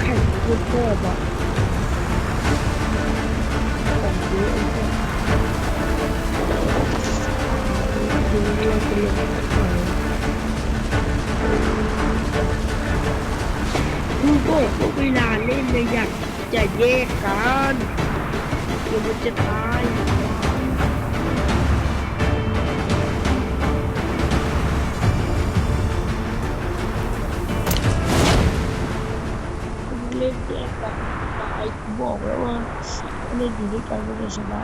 แข่งโคตรชอบอะของเยอะไอ้เหี้ยดูเราจะลงไหนกูบอกว่าเวลาเล่นเนี่ยอยากจะแยกกันเดี๋ยวมันจะตาย บอกแล้วว่าเล่นอยู่ด้วยกันมันจะชนะ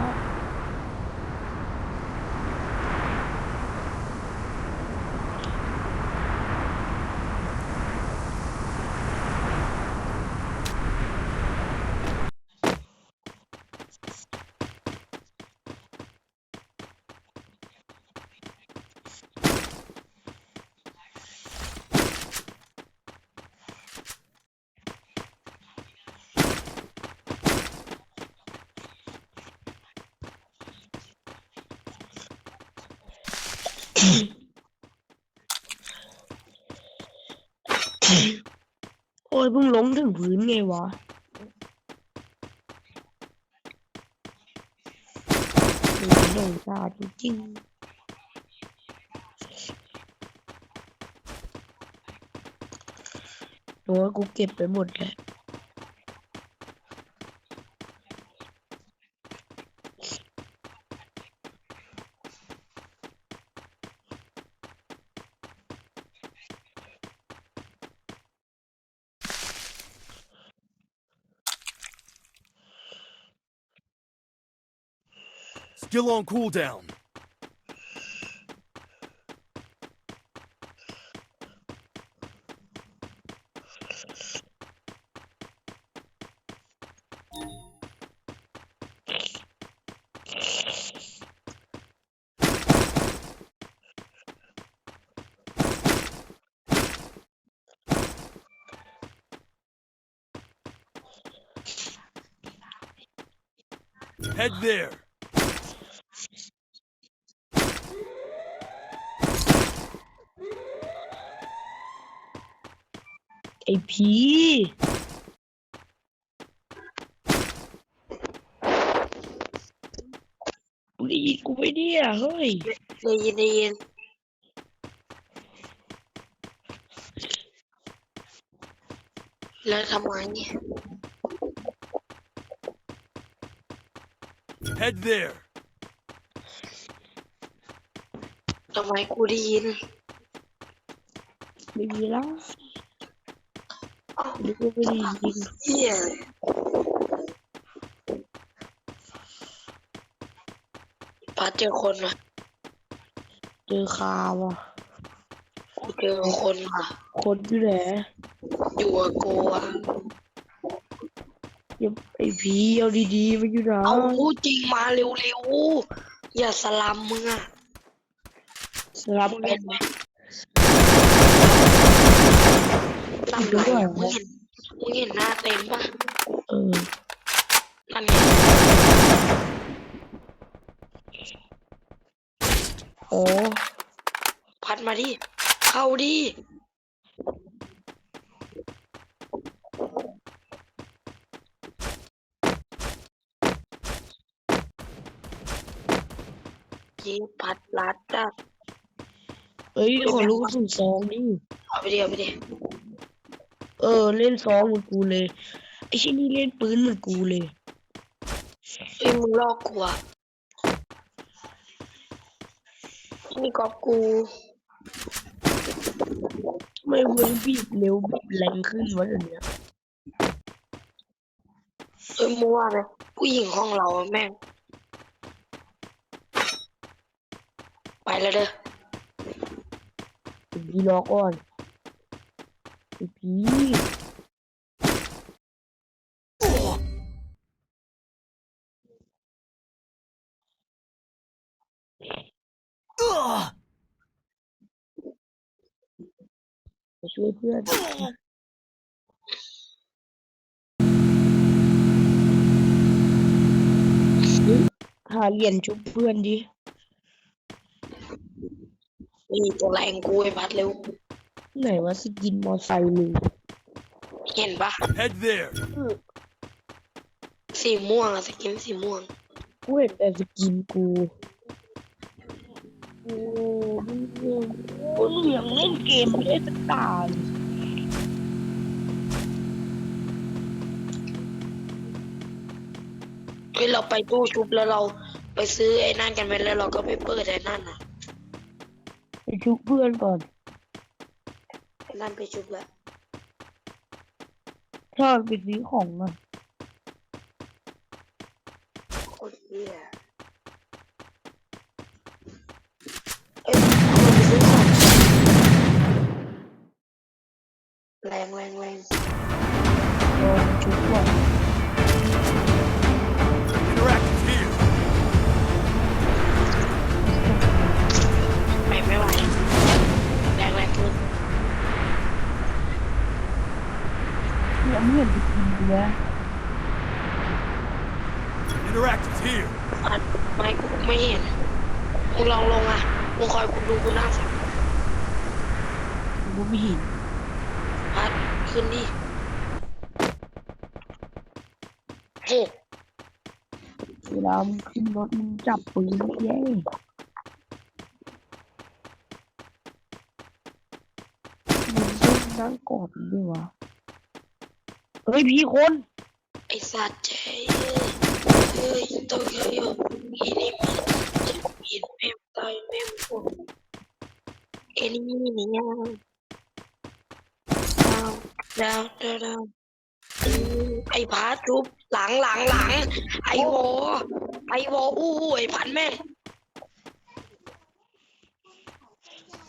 เพิ่งล้มถึงพื้นไงวะโดนชาจริงๆโอ้ยกูเก็บไปหมดแลย Still on cooldown. Head there. อ้ผีกูได้ยินกูไปเนี่ยเฮ้ย ได้ยินได้ยินแล้วทำไมเนี่ย Head there. ทำไมกูได้ยิน ไม่มีแล้ว นึกว่าไม่ได้ยินเฮียพัดเจอคนว่ะเจอคาวอะ กูเจอคนว่ะ คนอยู่ไหนอยู่กับกูอะอย่าไอ้ผีเอาดีๆมันอยู่ไหนเอาพูดจริงมาเร็วๆอย่าสลัมมึงอะสลับมึงกัเห็นนไหม ทำไรอะมึงเห็นมึงเห็นหน้าเต็มปะเออนั่นไงโอ้พัดมาดิ เข้าดิเยี่พัดลัดจัดเอ้ยขอลูกกระสุนซองดิเอาไปดิเอาไปดิ เออ เล่นซองเหมือนกูเลย ไอ้ชิ้นนี้เล่นปืนเหมือนกูเลยเอ้ยมึงลอกกูอะนี่ก็กูไม่เว้ยบีบเร็วบีบแรงขึ้นวะเดี๋ยวนี้เอ้ยมัวไหมผู้หญิงห้องเราอะแม่ง ไปแล้วเด้อไอ้ผีรอก่อน ไอ้ผีไปช่วยเพื่อนหาเหรียญชุบเพื่อนดินี่ตัวแรงกูไอ้พัดเร็ว ไหนว่าสกินมอไซค์มึงเห็นปะ Head there. สีม่วงอะสกินสีม่วง กูเห็นแต่สกินกูโอ้มึงกูเหลืองเล่นเกมไม่ได้สักตาเลยเฮ้ยเราไปตู้ชุบแล้วเราไปซื้อไอ้นั่นกันไปแล้วเราก็ไปเปิดไอ้นั่นอะไปชุบเพื่อนก่อนไอ้ นั่นไปชุบแล้วถ้ามันไปซื้อของอะโคตรเหี้ยเอ้ยเราไปซื้อของแรงแรงแรงโดนชุบก่อ ม่เห็นสกินกูเลย Interactive here. อัดไม่กูไม่เห็นมึงลองลงอะมึงคอยกูดูกูหน้าสักกูไม่เห็นพัดขึ้นดิเฮ้เวลามึงขึ้นรถมึงจับปืนเย้มึงต้องนั่งกอดมันด้วยวะ เฮ้ยพี่คน ไอสัตว์เจ๊เฮ้ยตัวเยอะอยู่อีนี่มันจะกินแม่งตายแม่งพวกเอ็นี่นี่ยังดาวดาวดาวดาวอืมไอ้พัดทุบหลังหลังหลัง ไอ้โวไอ้โวอู้หูไอ้พันแม่ง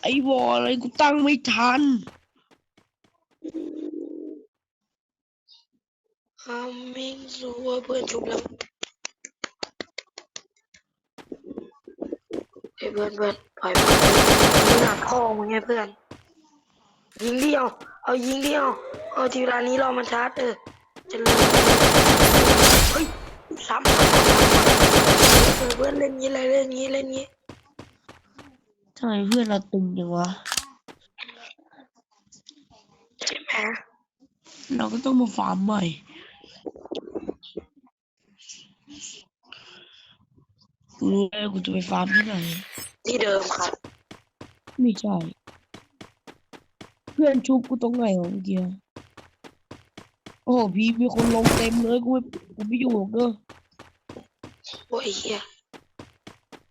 ไอ้วออะไรกูตั้งไม่ทัน ฮามิงซัวเพื่อนชุบแล้วเฮ้ยเพื่อนเพื่อนปล่อยไปมึงหนักพ่อมึงไงเพื่อน ยิงเดียว เอายิงเดียว เอาทีเวลานี้รอมันชาร์จเออจะเลยเฮ้ยซ้ำเออเพื่อนเล่นงี้เลยเล่นงี้เล่นงี้ทำไมเพื่อนเราตึงจังวะใช่ไหมเราก็ต้องมาฟาร์มใหม่ รู้แล้วกูจะไปฟาร์มที่ไหน ที่เดิมครับ ไม่ใช่ เพื่อนชุบกูตรงไหนของเมื่อกี้โอ้โหพี่มีคนลงเต็มเลยกูไม่กูไม่อยู่หรอกเด้อโอ้ยเฮีย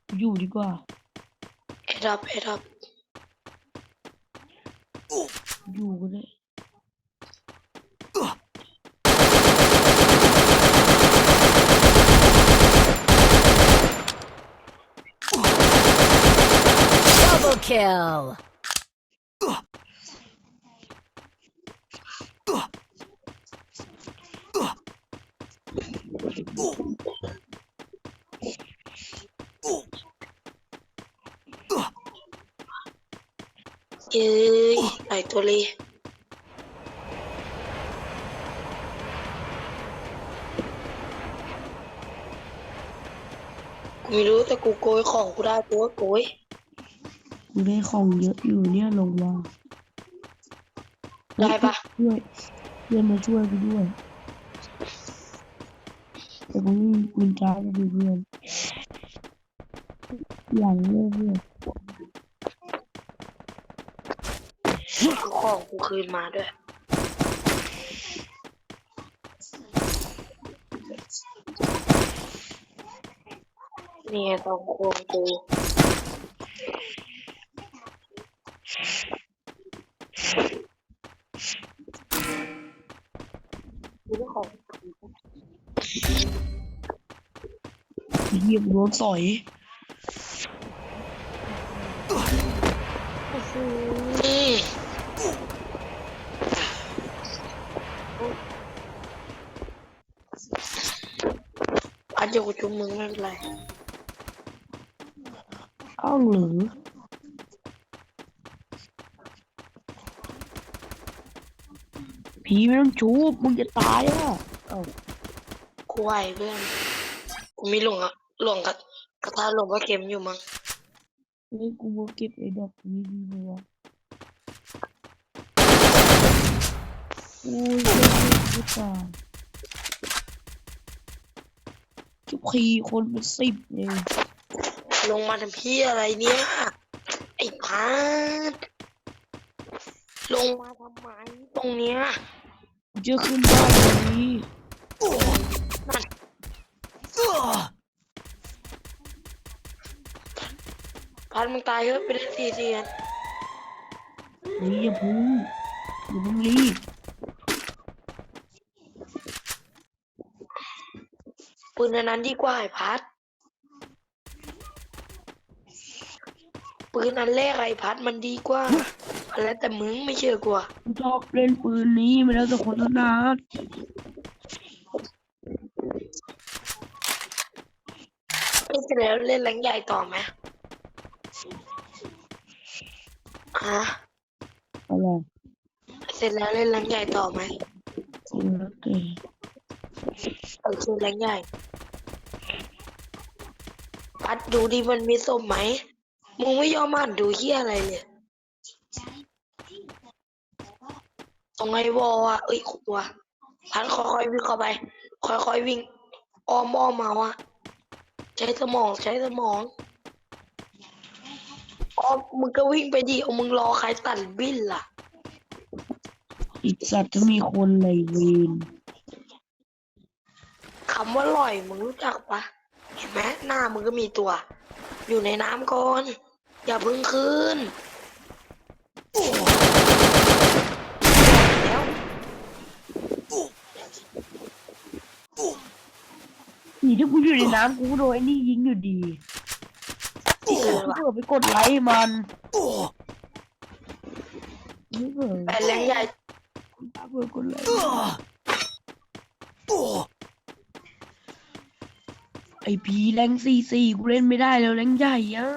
กูอยู่ดีกว่าเอ็ดับเอ็ดับอยู่ก็ได้ kill. เอ้ยหลายตัวเลยกูไม่รู้แต่กูโกยของกูได้กูก็โกย กูได้ของเยอะอยู่เนี่ยลงมาได้ปะช่วยเพื่อนมาช่วยกูด้วยแต่กูไม่มีกุญแจจะดูเพื่อนอย่างเลยเพื่อนเอาของกูคืนมาด้วยนี่ไงตองโคงกูกู หยียบรถสอยอืมอันเดียวกับจุมมึงไม่เป็นไรเอ้าหรือผีไม่ต้องชูบมึงจะตายอะเอ้า กูไหวเพื่อน กูไมีหลงอะ หลวงกับกระทะหลวงก็เค็มอยู่มั้งนี่กูมาเก็บไอ้ดอกนี้ดีไหมวะโอ้ยเล่นไม่ตายทุกทีคนเป็นสิบเลยลงมาทำพี่อะไรเนี่ย ไอ้พัดลงมาทำไมตรงเนี้ยจะขึ้นบ้านวัน พัดมึงตายเถอะไปเล่นซีซีกันเฮ้ยอย่าพึ่งอย่าเพึ่งรีบปืนอันนั้นดีกว่าไอ้พัด ปืนอันแรกไอ้พัดมันดีกว่าแล้วแต่มึงไม่เชื่อกว่ากูชอบเล่นปืนนี้ไม่แล้วแต่คนถนัดเล่นเสร็จแล้วเล่นแรงใหญ่ต่อไหม ฮะอะไรเสร็จแล้วเล่นแรงใหญ่ต่อไหมกูรักแกเออคือแรงใหญ่พัดดูดิมันมีส้มไหมมึงไม่ยอมอ่านดูเฮียอะไรเลยตรงไอ้วอลอะเอ้ยขวาพัดค่อยๆวิ่งเข้าไป ค่อยๆวิ่งอ้อมอ้อมมาว่ะใช้สมองใช้สมองอ้อ มมึงก็วิ่งไปดิเอามึงรอใครตัดบินล่ะ อีกสัตว์จะมีคนไหลเวนคำว่าลอยมึงรู้จักปะเห็นไหมหน้ามึงก็มีตัว อยู่ในน้ำก่อน อย่าเพึ่งขึ้นโอ้แล้วนี่ถ้ากูอยู่ในน้ำกูก็โดนไอ้นี่ยิงอยู่ดี เออกูว่ะเผื่อไปกดไลค์มันไม่เผื่อแปลแรงใหญ่เผื่อกดไลค์ไอพีแรงสี่สี่กูเล่นไม่ได้แล้วแรงใหญ่อะ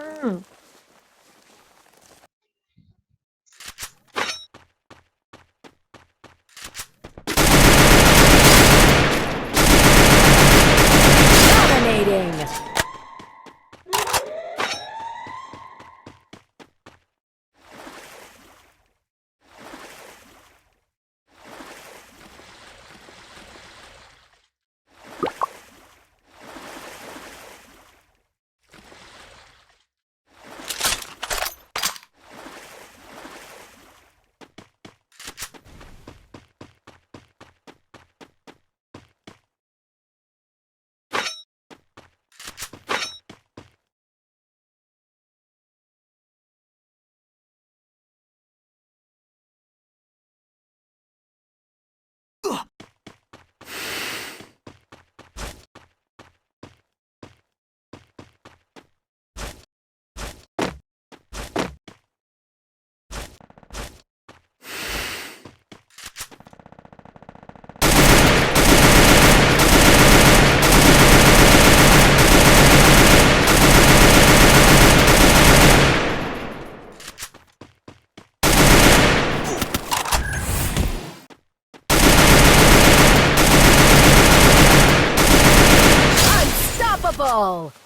all.